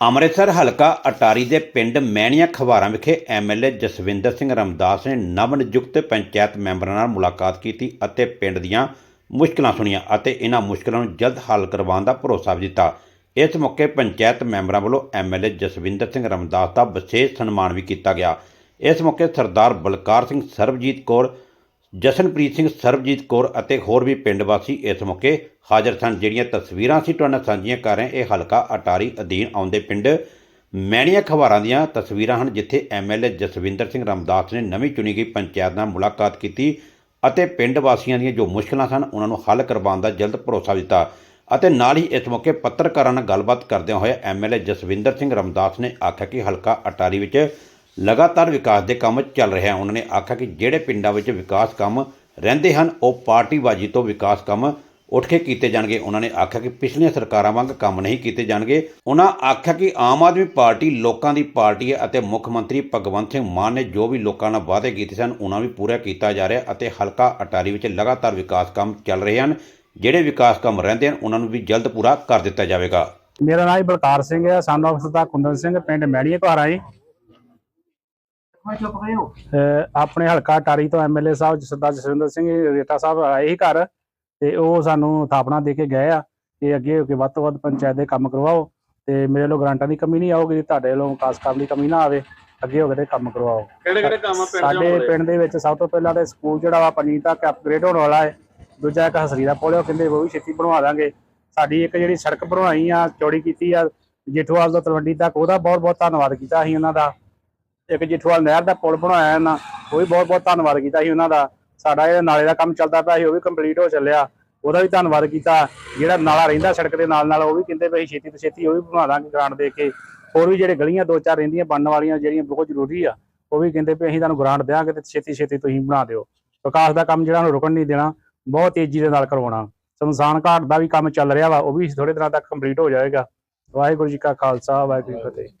ਅੰਮ੍ਰਿਤਸਰ ਹਲਕਾ ਅਟਾਰੀ ਦੇ ਪਿੰਡ ਮਹਿਣੀਆਂ ਖਵਾਰਾਂ ਵਿਖੇ ਐਮਐਲਏ ਜਸਵਿੰਦਰ ਸਿੰਘ ਰਮਦਾਸ ਨੇ ਨਵ ਨਿਯੁਕਤ ਪੰਚਾਇਤ ਮੈਂਬਰਾਂ ਨਾਲ ਮੁਲਾਕਾਤ ਕੀਤੀ ਅਤੇ ਪਿੰਡ ਦੀਆਂ ਮੁਸ਼ਕਲਾਂ ਸੁਣੀਆਂ ਅਤੇ ਇਹਨਾਂ ਮੁਸ਼ਕਲਾਂ ਨੂੰ ਜਲਦ ਹੱਲ ਕਰਵਾਉਣ ਦਾ ਭਰੋਸਾ ਵੀ ਦਿੱਤਾ। ਇਸ ਮੌਕੇ ਪੰਚਾਇਤ ਮੈਂਬਰਾਂ ਵੱਲੋਂ ਐਮਐਲਏ ਜਸਵਿੰਦਰ ਸਿੰਘ ਰਮਦਾਸ ਦਾ ਵਿਸ਼ੇਸ਼ ਸਨਮਾਨ ਵੀ ਕੀਤਾ ਗਿਆ। ਇਸ ਮੌਕੇ ਸਰਦਾਰ ਬਲਕਾਰ ਸਿੰਘ ਸਰਬਜੀਤ ਕੌਰ ਜਸ਼ਨਪ੍ਰੀਤ ਸਿੰਘ, ਸਰਬਜੀਤ ਕੌਰ ਅਤੇ ਹੋਰ ਵੀ ਪਿੰਡ ਵਾਸੀ ਇਸ ਮੌਕੇ ਹਾਜ਼ਰ ਸਨ, ਜਿਹੜੀਆਂ ਤਸਵੀਰਾਂ ਅਸੀਂ ਤੁਹਾਡੇ ਨਾਲ ਸਾਂਝੀਆਂ ਕਰ ਰਹੇ ਇਹ ਹਲਕਾ ਅਟਾਰੀ ਅਧੀਨ ਆਉਂਦੇ ਪਿੰਡ ਮੈਣੀਆਂ ਖਵਾਰਾਂ ਦੀਆਂ ਤਸਵੀਰਾਂ ਹਨ, ਜਿੱਥੇ ਐਮਐਲਏ ਜਸਵਿੰਦਰ ਸਿੰਘ ਰਮਦਾਸ ਨੇ ਨਵੀਂ ਚੁਣੀ ਗਈ ਪੰਚਾਇਤ ਨਾਲ ਮੁਲਾਕਾਤ ਕੀਤੀ ਅਤੇ ਪਿੰਡ ਵਾਸੀਆਂ ਦੀਆਂ ਜੋ ਮੁਸ਼ਕਲਾਂ ਸਨ, ਉਹਨਾਂ ਨੂੰ ਹੱਲ ਕਰਵਾਉਣ ਦਾ ਜਲਦ ਭਰੋਸਾ ਦਿੱਤਾ ਅਤੇ ਨਾਲ ਹੀ ਇਸ ਮੌਕੇ ਪੱਤਰਕਾਰਾਂ ਨਾਲ ਗੱਲਬਾਤ ਕਰਦਿਆਂ ਹੋਏ ਐਮਐਲਏ ਜਸਵਿੰਦਰ ਸਿੰਘ ਰਮਦਾਸ ਨੇ ਆਖਿਆ ਕਿ ਹਲਕਾ ਅਟਾਰੀ ਵਿੱਚ ਲਗਾਤਾਰ ਵਿਕਾਸ ਦੇ ਕੰਮ ਚੱਲ ਰਹੇ ਹਨ ਉਹਨਾਂ ਨੇ ਆਖਿਆ ਕਿ ਜਿਹੜੇ ਪਿੰਡਾਂ ਵਿੱਚ ਵਿਕਾਸ ਕੰਮ ਰਹਿੰਦੇ ਹਨ, ਉਹ ਪਾਰਟੀਬਾਜ਼ੀ ਤੋਂ ਵਿਕਾਸ ਕੰਮ ਉੱਠ ਕੇ ਕੀਤੇ ਜਾਣਗੇ। ਉਹਨਾਂ ਨੇ ਆਖਿਆ ਕਿ ਪਿਛਲੀਆਂ ਸਰਕਾਰਾਂ ਵਾਂਗ ਕੰਮ ਨਹੀਂ ਕੀਤੇ ਜਾਣਗੇ। ਉਹਨਾਂ ਆਖਿਆ ਕਿ ਆਮ ਆਦਮੀ ਪਾਰਟੀ ਲੋਕਾਂ ਦੀ ਪਾਰਟੀ ਹੈ ਅਤੇ ਮੁੱਖ ਮੰਤਰੀ ਭਗਵੰਤ ਸਿੰਘ ਮਾਨ ਨੇ ਜੋ ਵੀ ਲੋਕਾਂ ਨਾਲ ਵਾਅਦੇ ਕੀਤੇ ਸਨ, ਉਹਨਾਂ ਵੀ ਪੂਰਾ ਕੀਤਾ ਜਾ ਰਿਹਾ ਅਤੇ ਹਲਕਾ ਅਟਾਰੀ ਵਿੱਚ ਲਗਾਤਾਰ ਵਿਕਾਸ ਕੰਮ ਚੱਲ ਰਹੇ ਹਨ। ਜਿਹੜੇ ਵਿਕਾਸ ਕੰਮ ਰਹਿੰਦੇ ਹਨ, ਉਹਨਾਂ ਨੂੰ ਵੀ ਜਲਦ ਪੂਰਾ ਕਰ ਦਿੱਤਾ ਜਾਵੇਗਾ। ਮੇਰਾ ਨਾਮ ਬਲਕਾਰ ਸਿੰਘ ਹੈ। ਸਨ ਆਫ ਸਰਦਾਰ ਕੁੰਦਨ ਸਿੰਘ, ਪਿੰਡ ਮੈੜੀਏ ਘਾਰਾ ਜੀ। ਆਪਣੇ ਹਲਕਾ ਟਾਰੀ ਤੋਂ ਐਮਐਲਏ ਸਾਹਿਬ ਸਰਦਾਰ ਜਸਵਿੰਦਰ ਸਿੰਘ ਰੇਟਾ ਸਾਹਿਬ ਆਏ ਹੀ ਘਰ ਤੇ ਉਹ ਸਾਨੂੰ ਥਾਪਣਾ ਦੇ ਕੇ ਗਏ ਆ ਕਿ ਅੱਗੇ ਹੋ ਕੇ ਵੱਧ ਤੋਂ ਵੱਧ ਪੰਚਾਇਤ ਦੇ ਕੰਮ ਕਰਵਾਓ ਤੇ ਮੇਰੇ ਲੋ ਗ੍ਰਾਂਟਾਂ ਦੀ ਕਮੀ ਨਹੀਂ ਆਊਗੀ ਤੁਹਾਡੇ ਲੋ ਵਿਕਾਸ ਕਰਨ ਦੀ ਕਮੀ ਨਾ ਆਵੇ ਅੱਗੇ ਹੋ ਕੇ ਕੰਮ ਕਰਵਾਓ। ਕਿਹੜੇ ਕਿਹੜੇ ਕੰਮ ਪਿੰਡ ਸਾਡੇ ਪਿੰਡ ਦੇ ਵਿੱਚ ਸਭ ਤੋਂ ਪਹਿਲਾਂ ਤੇ ਸਕੂਲ ਜਿਹੜਾ ਵਾ ਪੰਜਵੀਂ ਤੱਕ ਅਪਗ੍ਰੇਡ ਹੋਣ ਵਾਲਾ ਹੈ ਦੂਜਾ ਇੱਕ ਹਸਰੀ ਦਾ ਪੁਲ ਹੈ ਉਹ ਕਹਿੰਦੇ ਉਹ ਵੀ ਛੇਤੀ ਬਣਵਾ ਦਾਂਗੇ। ਸਾਡੀ ਇੱਕ ਜਿਹੜੀ ਸੜਕ ਬਣਵਾਈ ਆ ਚੌੜੀ ਕੀਤੀ ਆ ਜੇਠੂਵਾਲ ਤੋਂ ਤਲਵੰਡੀ ਤੱਕ ਉਹਦਾ ਬਹੁਤ ਬਹੁਤ ਧੰਨਵਾਦ ਕੀਤਾ ਅਸੀਂ ਉਹਨਾਂ ਦਾ। ਇੱਕ ਜੇਠੂਵਾਲ ਨਹਿਰ ਦਾ ਪੁਲ ਬਣਾਇਆ ਇਹਨਾਂ, ਉਹ ਵੀ ਬਹੁਤ ਬਹੁਤ ਧੰਨਵਾਦ ਕੀਤਾ ਸੀ ਉਹਨਾਂ ਦਾ। ਸਾਡਾ ਇਹ ਨਾਲੇ ਦਾ ਕੰਮ ਚੱਲਦਾ ਪਿਆ ਸੀ, ਉਹ ਵੀ ਕੰਪਲੀਟ ਹੋ ਚੱਲਿਆ। ਉਹਦਾ ਵੀ ਧੰਨਵਾਦ ਕੀਤਾ। ਜਿਹੜਾ ਨਾਲਾ ਰਹਿੰਦਾ ਸੜਕ ਦੇ ਨਾਲ ਨਾਲ, ਉਹ ਵੀ ਕਹਿੰਦੇ ਵੀ ਅਸੀਂ ਛੇਤੀ ਤੋਂ ਛੇਤੀ ਉਹ ਵੀ ਬਣਾ ਦਾਂਗੇ ਗ੍ਰਾਂਟ ਦੇ ਕੇ। ਹੋਰ ਵੀ ਜਿਹੜੇ ਗਲੀਆਂ ਦੋ ਚਾਰ ਰਹਿੰਦੀਆਂ ਬਣਨ ਵਾਲੀਆਂ, ਜਿਹੜੀਆਂ ਬਹੁਤ ਜ਼ਰੂਰੀ ਆ, ਉਹ ਵੀ ਕਹਿੰਦੇ ਵੀ ਅਸੀਂ ਤੁਹਾਨੂੰ ਗ੍ਰਾਂਟ ਦਿਆਂਗੇ ਤੇ ਛੇਤੀ ਛੇਤੀ ਤੁਸੀਂ ਬਣਾ ਦਿਓ। ਵਿਕਾਸ ਦਾ ਕੰਮ ਜਿਹੜਾ ਨੂੰ ਰੁਕਣ ਨਹੀਂ ਦੇਣਾ, ਬਹੁਤ ਤੇਜ਼ੀ ਦੇ ਨਾਲ ਕਰਵਾਉਣਾ। ਸ਼ਮਸ਼ਾਨ ਘਾਟ ਦਾ ਵੀ ਕੰਮ ਚੱਲ ਰਿਹਾ ਵਾ, ਉਹ ਵੀ ਥੋੜੇ ਦਿਨਾਂ ਤੱਕ ਕੰਪਲੀਟ ਹੋ ਜਾਏਗਾ। ਵਾਹਿਗੁਰੂ ਜੀ ਕਾ ਖਾਲਸਾ, ਵਾਹਿਗੁਰੂ ਜੀ ਕੀ ਫਤਿਹ।